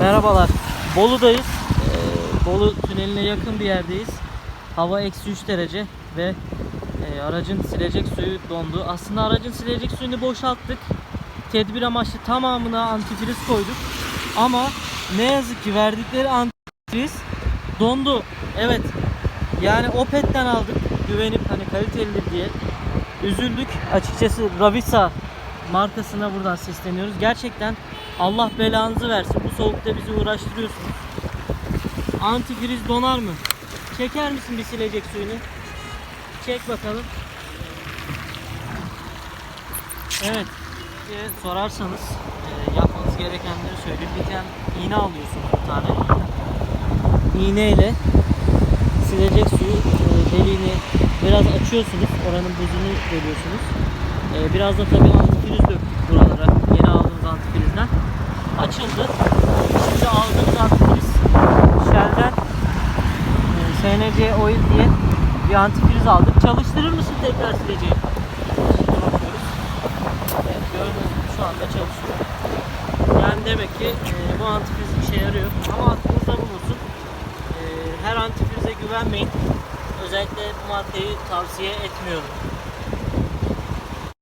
Merhabalar. Bolu'dayız. Ee, Bolu tüneline yakın bir yerdeyiz. Hava eksi 3 derece ve e, aracın silecek suyu dondu. Aslında aracın silecek suyunu boşalttık. Tedbir amaçlı tamamına antifriz koyduk. Ama ne yazık ki verdikleri antifriz dondu. Evet. Yani Opet'ten aldık. Güvenip hani kalitelidir diye. Üzüldük. Açıkçası Ravisa markasına buradan sesleniyoruz. Gerçekten Allah belanızı versin. Bu soğukta bizi uğraştırıyorsunuz. Antifriz donar mı? Çeker misin bir silecek suyunu? Çek bakalım. Evet. diye sorarsanız e, yapmanız gerekenleri söyleyeyim. Bir tane iğne alıyorsunuz bir tane. İğneyle silecek suyu e, deliğini biraz açıyorsunuz. Oranın buzunu bölüyorsunuz. E, biraz da tabii antifriz döktük buralara. Yeni aldığımız antifrizden. Açıldı. Şimdi aldığımız antifriz Shell'den e, SNC Oil diye bir antifriz aldık. Çalıştırır mısın tekrar sileceği? Evet, gördüğünüz gibi şu anda çalışıyor. Yani demek ki e, bu antifriz işe yarıyor. Ama aklınızda bulunsun. E, her antifrize güvenmeyin. Özellikle bu markayı tavsiye etmiyorum.